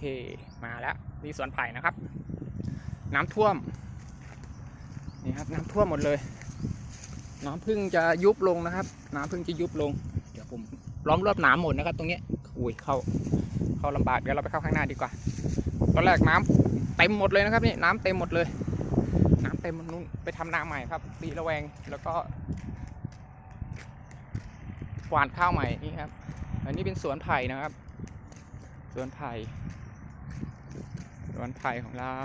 เคมาแล้วนี่สวนไผ่นะครับ น้ำท่วมนี่ครับน้ำท่วมหมดเลย น้ำเพึ่งจะยุบลงนะครับ น้ำเพึ่งจะยุบลง เดี๋ยวผมล้อมรอบหนามหมดนะครับ ตรงนี้อุ้ยเข้าเข้าลำบากเดี๋ยวเราไปเข้าข้างหน้าดีกว่า ตอนแรกน้ำเต็มหมดเลยนะครับนี่น้ำเต็มหมดเลย น้ำเต็มนู้นไปทำนาใหม่ครับตีระแวงแล้วก็หวานข้าวใหม่นี่ครับ อันนี้เป็นสวนไผ่นะครับ สวนไผ่ สวนไผ่ของเรา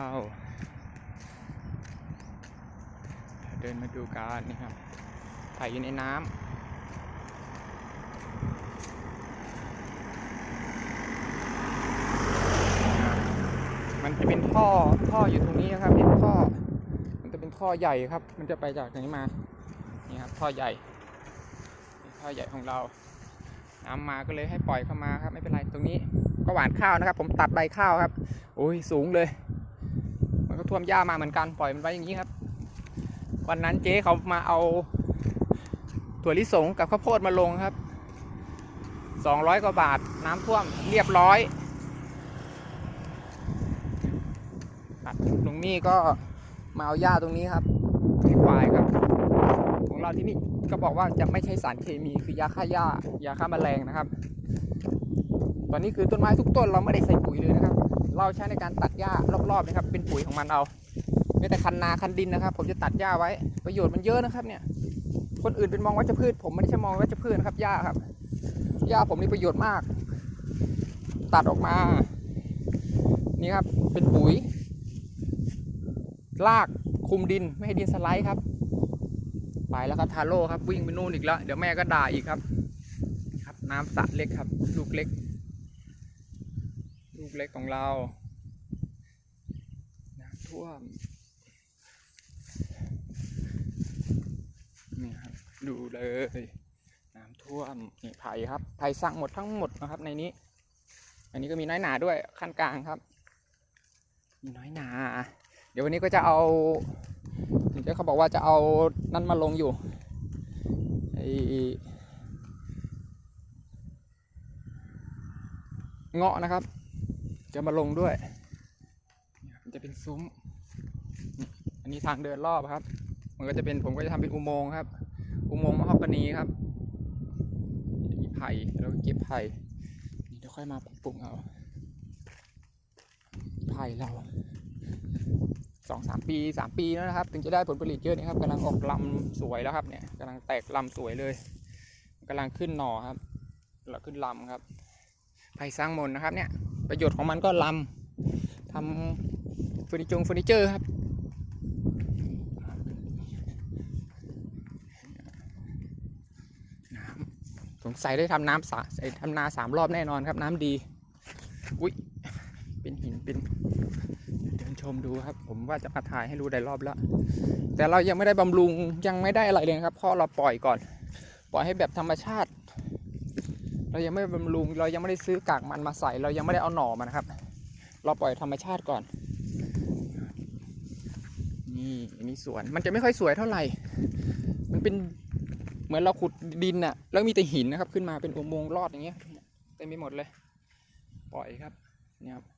เดินมาดูกันนี่ครับไผ่อยู่ในน้ำมันจะเป็นท่อท่ออยู่ตรงนี้นะครับเนี่ยท่อ มันจะเป็นท่อใหญ่ครับ มันจะไปจากตรงนี้มา นี่ครับท่อใหญ่ ท่อใหญ่ของเรา น้ำมาก็เลยให้ปล่อยเข้ามาครับ ไม่เป็นไรตรงนี้ก็หวานข้าวนะครับ ผมตัดใบข้าวครับโอ้ยสูงเลย มันก็ท่วมหญ้ามาเหมือนกันปล่อยมันไว้อย่างนี้ครับ วันนั้นเจ๊เขามาเอาถั่วลิสงกับข้าวโพดมาลงครับ200กว่าบาทน้ำท่วมเรียบร้อยตัดตรงนี้ก็มาเอาหญ้าตรงนี้ครับให้ควายครับ ของเราที่นี่ ก็บอกว่าจะไม่ใช้สารเคมีคือยาฆ่าหญ้ายาฆ่าแมลงนะครับ ตอนนี้คือต้นไม้ทุกต้นเราไม่ได้ใส่ปุ๋ยเลยนะครับ เราใช้ในการตัดหญ้ารอบๆนะครับ เป็นปุ๋ยของมันเอาไม่แต่คันนาคันดินนะครับ ผมจะตัดหญ้าไว้ ประโยชน์มันเยอะนะครับ เนี่ย คนอื่นเป็นมองวัชพืช ผมไม่ได้ใช่มองวัชพืชนะครับหญ้าครับหญ้าผมมีประโยชน์มาก ตัดออกมา นี่ครับเป็นปุ๋ยลากคุมดินไม่ให้ดินสไลด์ครับ ไปแล้วครับทาโร่ครับวิ่งไปนู่นอีกแล้วเดี๋ยวแม่ก็ด่าอีกครับ ครับน้ำสระเล็กครับ ลูกเล็ก ลูกเล็กของเราน้ำท่วมนี่ครับดูเลยน้ำท่วมนี่ไผ่ครับไผ่สั่งหมดทั้งหมดนะครับ ในนี้ อันนี้ก็มีน้อยหนาด้วยขั้นกลางครับ มีน้อยหนา เดี๋ยววันนี้ก็จะเอา เดี๋ยวเขาบอกว่าจะเอานั่นมาลงอยู่ไอเงาะนะครับ จะมาลงด้วย มันจะเป็นซุ้ม อันนี้ทางเดินรอบครับ มันก็จะเป็นผมก็จะทำเป็นอุโมงค์ครับ อุโมงค์มะฮอกกานีครับ มีไผ่แล้วก็เก็บไผ่นี่เดี๋ยวค่อยมาปรับปรุงเอาไผ่เรา สองสามปีสามปีแล้วนะครับ ถึงจะได้ผลผลิตเยอะนี่ครับกำลังออกลำสวยแล้วครับเนี่ยกำลังแตกลำสวยเลยกำลังขึ้นหน่อครับแล้วขึ้นลำครับไผ่สร้างมนนะครับเนี่ยประโยชน์ของมันก็ลำทำเฟอร์นิเจอร์เฟอร์นิเจอร์ครับน้ำสงสัยได้ทำน้ำสาทำนาสามรอบแน่นอนครับ น้ำดี อุ้ย เป็นหินเป็นเดินชมดูครับ ผมว่าจะมาถ่ายให้ดูได้รอบแล้ว แต่เรายังไม่ได้บำรุงยังไม่ได้อะไรเลยครับเพราะเราปล่อยก่อน ปล่อยให้แบบธรรมชาติ เรายังไม่บำรุงเรายังไม่ได้ซื้อกากมันมาใส่ เรายังไม่ได้เอาหน่อมันครับ เราปล่อยธรรมชาติก่อน นี่อันนี้สวนมันจะไม่ค่อยสวยเท่าไหร่ มันเป็นเหมือนเราขุดดินน่ะ แล้วมีแต่หินนะครับ ขึ้นมาเป็นอุโมงค์ลอดอย่างเงี้ยเต็มไปหมดเลย ปล่อยครับเนี่ยครับ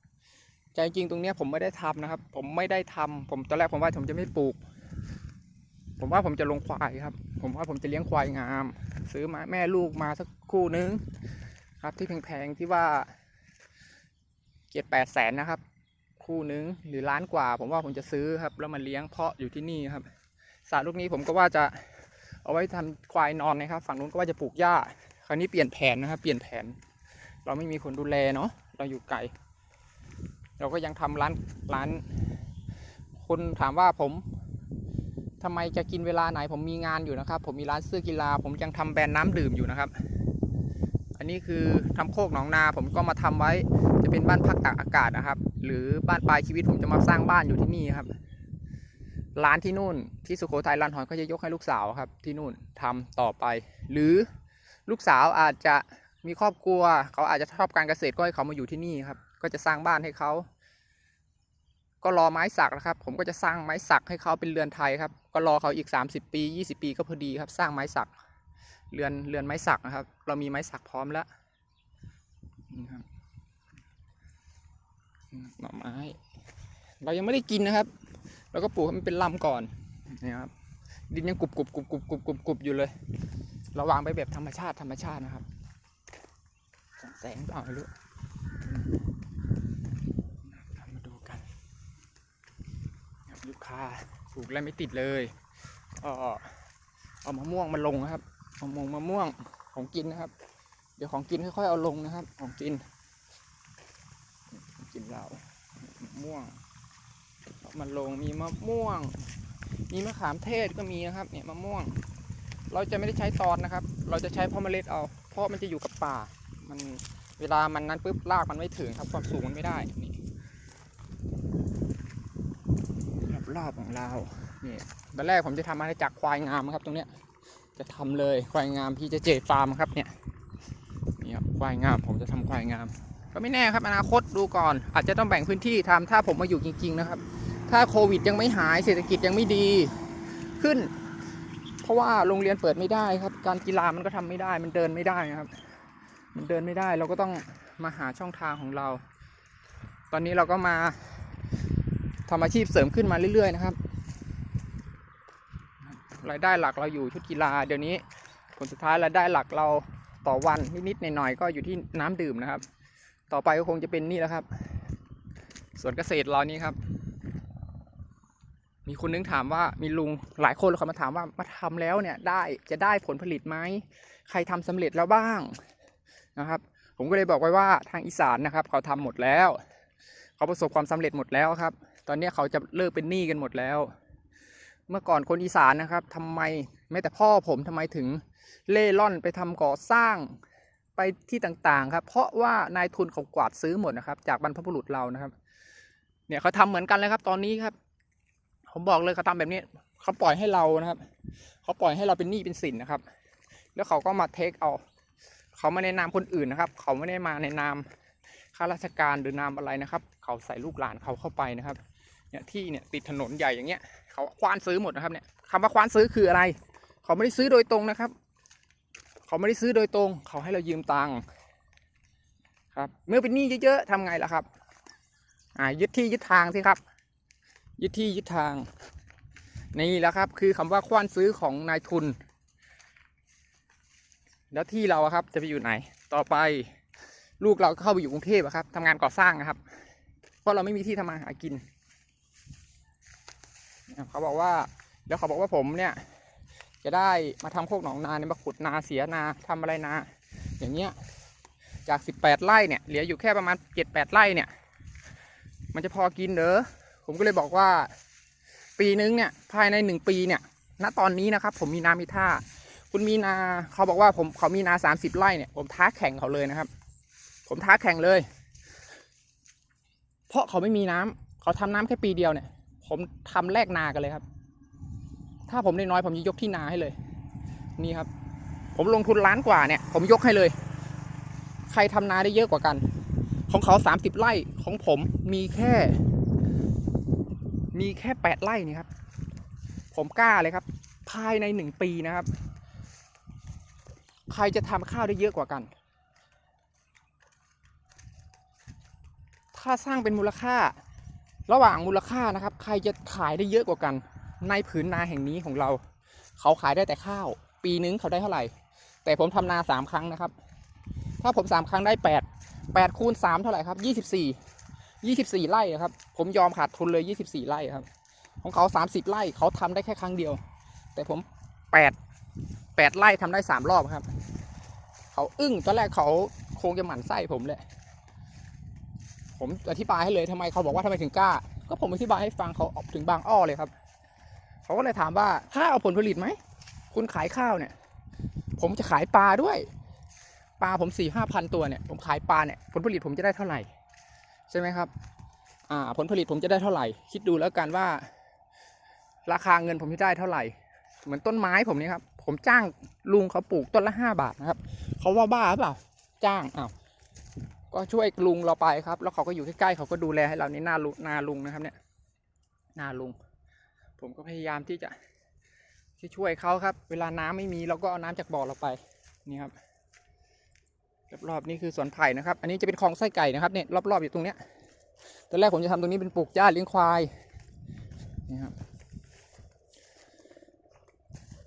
ใจจริงตรงเนี้ยผมไม่ได้ทำนะครับ ผมไม่ได้ทำผมตอนแรกผมว่าผมจะไม่ปลูก ผมว่าผมจะลงควายครับ ผมว่าผมจะเลี้ยงควายงาม ซื้อมาแม่ลูกมาสักคู่นึงครับ ที่แพงๆที่ว่าเจ็ดแปดแสนนะครับ คู่นึงหรือล้านกว่า ผมว่าผมจะซื้อครับ แล้วมาเลี้ยงเพาะอยู่ที่นี่ครับสระลูกนี้ผมก็ว่าจะเอาไว้ทำควายนอนนะครับ ฝั่งนู้นก็ว่าจะปลูกหญ้า คราวนี้เปลี่ยนแผนนะครับ เปลี่ยนแผน เราไม่มีคนดูแลเนาะเราอยู่ไกล เราก็ยังทำร้านร้านคนถามว่าผมทำไมจะกินเวลาไหน ผมมีงานอยู่นะครับ ผมมีร้านเสื้อกีฬา ผมยังทำแบรนด์น้ำดื่มอยู่นะครับ อันนี้คือทำโคกหนองนา ผมก็มาทำไว้จะเป็นบ้านพักตากอากาศนะครับ หรือบ้านปลายชีวิตผมจะมาสร้างบ้านอยู่ที่นี่ครับ ร้านที่นู่น ที่สุโขทัยร้านหอยก็จะยกให้ลูกสาวครับ ที่นู่นทำต่อไป หรือลูกสาวอาจจะมีครอบครัว เขาอาจจะชอบการเกษตรก็ให้เขามาอยู่ที่นี่ครับ ก็จะสร้างบ้านให้เขา ก็รอไม้สักนะครับ ผมก็จะสร้างไม้สักให้เขาเป็นเรือนไทยครับ ก็รอเขาอีก 30 ปี 20 ปีก็พอดีครับ สร้างไม้สัก เรือนเรือนไม้สักนะครับ เรามีไม้สักพร้อมแล้วหน่อไม้ เรายังไม่ได้กินนะครับ เราก็ปลูกให้มันเป็นลำก่อนนี่ครับ ดินยังกรุบกรุบกรุบกรุบกรุบกรุบกรุบอยู่เลย เราวางไปแบบธรรมชาติธรรมชาตินะครับ แสงเปล่าไม่รู้อืมเรามาดูกันครับลูกค้า ปลูกอะไรไม่ติดเลยก็เอามะม่วงมาลงนะครับมะม่วงมะม่วงของกินนะครับ เดี๋ยวของกินค่อยๆเอาลงนะครับ ของกินของกินเรามะม่วงเอามาลงมีมะม่วง มีมะขามเทศก็มีนะครับเนี่ยมะม่วง เราจะไม่ได้ใช้ตอนนะครับ เราจะใช้เพาะเมล็ดเอา เพราะมันจะอยู่กับป่า มันเวลามันนั้นปุ๊บรากมันไม่ถึงครับความสูงมันไม่ได้นี่ รอบของเรานี่ตอนแรกผมจะทำอาณาจักรควายงามครับ ตรงเนี้ยจะทำเลยควายงามพี่จะเจฟาร์มครับเนี่ยนี่ครับควายงามผมจะทำควายงาม ก็ไม่แน่ครับอนาคตดูก่อน อาจจะต้องแบ่งพื้นที่ทำถ้าผมมาอยู่จริง ๆ นะครับ ถ้าโควิดยังไม่หายเศรษฐกิจยังไม่ดีขึ้น เพราะว่าโรงเรียนเปิดไม่ได้ครับ การกีฬามันก็ทำไม่ได้ มันเดินไม่ได้นะครับ มันเดินไม่ได้เราก็ต้องมาหาช่องทางของเรา ตอนนี้เราก็มา ทำอาชีพเสริมขึ้นมาเรื่อย ๆ นะครับ รายได้หลักเราอยู่ชุดกีฬาเดี๋ยวนี้ผลสุดท้ายรายได้หลักเราต่อวันนิดๆหน่อยๆก็อยู่ที่น้ำดื่มนะครับ ต่อไปก็คงจะเป็นนี่แหละครับส่วนเกษตรเรานี่ครับ มีคนนึงถามว่ามีลุงหลายคนเลยเขามาถามว่ามาทำแล้วเนี่ยได้จะได้ผลผลิตไหมใครทำสำเร็จแล้วบ้างนะครับ ผมก็เลยบอกไว้ว่าทางอีสานนะครับ เขาทำหมดแล้ว เขาประสบความสำเร็จหมดแล้วครับ ตอนนี้เขาจะเลิกเป็นหนี้กันหมดแล้ว เมื่อก่อนคนอีสานนะครับทำไมแม้แต่พ่อผมทำไมถึงเล่ร่อนไปทำก่อสร้างไปที่ต่างๆครับ เพราะว่านายทุนเขากวาดซื้อหมดนะครับ จากบรรพบุรุษเรานะครับ เนี่ยเขาทำเหมือนกันเลยครับ ตอนนี้ครับ ผมบอกเลยเขาทำแบบนี้เขาปล่อยให้เรานะครับเขาปล่อยให้เราเป็นหนี้เป็นสินนะครับ แล้วเขาก็มาเทคเอาเขาไม่ในนามคนอื่นนะครับ เขาไม่ได้มาในนามข้าราชการหรือนามอะไรนะครับ เขาใส่ลูกหลานเขาเข้าไปนะครับ เนี่ยที่เนี่ยติดถนนใหญ่อย่างเงี้ยเขาควานซื้อหมดนะครับเนี่ยคำว่าควานซื้อคืออะไร เขาไม่ได้ซื้อโดยตรงนะครับ เขาไม่ได้ซื้อโดยตรง เขาให้เรายืมตังค์ครับเมื่อเป็นหนี้เยอะๆทำไงล่ะครับอ่ายึดที่ยึดทางสิครับ ยึดที่ยึดทาง นี่แหละครับ คือคำว่าควานซื้อของนายทุน แล้วที่เราครับจะไปอยู่ไหน ต่อไปลูกเราก็เข้าไปอยู่กรุงเทพครับทำงานก่อสร้างนะครับ เพราะเราไม่มีที่ทำมาหากิน เขาบอกว่าแล้วเขาบอกว่าผมเนี่ย จะได้มาทำโคกหนองนาเนี่ยมาขุดนาเสียนาทำอะไรนา อย่างเงี้ยจากสิบแปดไร่เนี่ยเหลืออยู่แค่ประมาณเจ็ดแปดไร่เนี่ย มันจะพอกินเด้อผมก็เลยบอกว่า ปีนึงเนี่ยภายในหนึ่งปีเนี่ย ณตอนนี้นะครับ ผมมีนามีท่า คุณมีนาเขาบอกว่าผมเขามีนาสามสิบไร่เนี่ยผมท้าแข่งเขาเลยนะครับ ผมท้าแข่งเลย เพราะเขาไม่มีน้ำเขาทำน้ำแค่ปีเดียวเนี่ย ผมทำแลกนากันเลยครับ ถ้าผมได้น้อยผมจะยกที่นาให้เลย นี่ครับ ผมลงทุนล้านกว่าเนี่ย ผมยกให้เลย ใครทำนาได้เยอะกว่ากัน ของเขาสามสิบไร่ของผมมีแค่ มีแค่แปดไร่นี่ครับ ผมกล้าเลยครับ ภายในหนึ่งปีนะครับ ใครจะทำข้าวได้เยอะกว่ากัน ถ้าสร้างเป็นมูลค่า ระหว่างมูลค่านะครับ ใครจะขายได้เยอะกว่ากัน ในผืนนาแห่งนี้ของเรา เขาขายได้แต่ข้าว ปีนึงเขาได้เท่าไหร่ แต่ผมทำนาสามครั้งนะครับ ถ้าผมสามครั้งได้แปดแปดคูณสามเท่าไหร่ครับยี่สิบสี่ยี่สิบสี่ไร่ครับ ผมยอมขาดทุนเลยยี่สิบสี่ไร่ครับ ของเขาสามสิบไร่เขาทำได้แค่ครั้งเดียว แต่ผมแปดแปดไร่ทำได้สามรอบครับ เขาอึ้งตอนแรกเขาคงจะหมั่นไส้ผมเลย ผมอธิบายให้เลยทำไมเขาบอกว่าทำไมถึงกล้า ก็ผมอธิบายให้ฟังเขาออกถึงบางอ้อเลยครับ เขาก็เลยถามว่าถ้าเอาผลผลิตไหม คุณขายข้าวเนี่ย ผมจะขายปลาด้วย ปลาผมสี่ห้าพันตัวเนี่ย ผมขายปลาเนี่ย ผลผลิตผมจะได้เท่าไหร่ ใช่ไหมครับ อ่า ผลผลิตผมจะได้เท่าไหร่ คิดดูแล้วกันว่า ราคาเงินผมจะได้เท่าไหร่ เหมือนต้นไม้ผมนี่ครับ ผมจ้างลุงเขาปลูกต้นละห้าบาทนะครับ เขาว่าบ้าหรือเปล่า จ้างอ้าว ก็ช่วยลุงเราไปครับ แล้วเขาก็อยู่ใกล้ๆเขาก็ดูแลให้เราในหน้าลุนาลุงนะครับ เนี่ยหน้าลุง ผมก็พยายามที่จะที่ช่วยเขาครับ เวลาน้ำไม่มีเราก็เอาน้ำจากบ่อเราไปนี่ครับรอบๆนี่คือสวนไผ่นะครับ อันนี้จะเป็นคลองไส้ไก่นะครับเนี่ยรอบๆอยู่ตรงเนี้ยตอนแรกผมจะทำตรงนี้เป็นปลูกหญ้าเลี้ยงควายนี่ครับ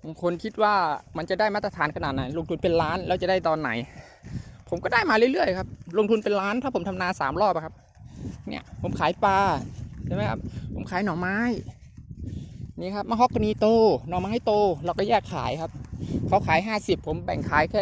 บางคนคิดว่ามันจะได้มาตรฐานขนาดไหนลงทุนเป็นล้านแล้วจะได้ตอนไหน ผมก็ได้มาเรื่อยๆครับ ลงทุนเป็นล้านถ้าผมทำนาสามรอบครับ เนี่ยผมขายปลาใช่ไหมครับผมขายหน่อไม้ นี่ครับมะฮอกกานีโตหน่อไม้โต เราก็แยกขายครับเขาขายห้าสิบผมแบ่งขายแค่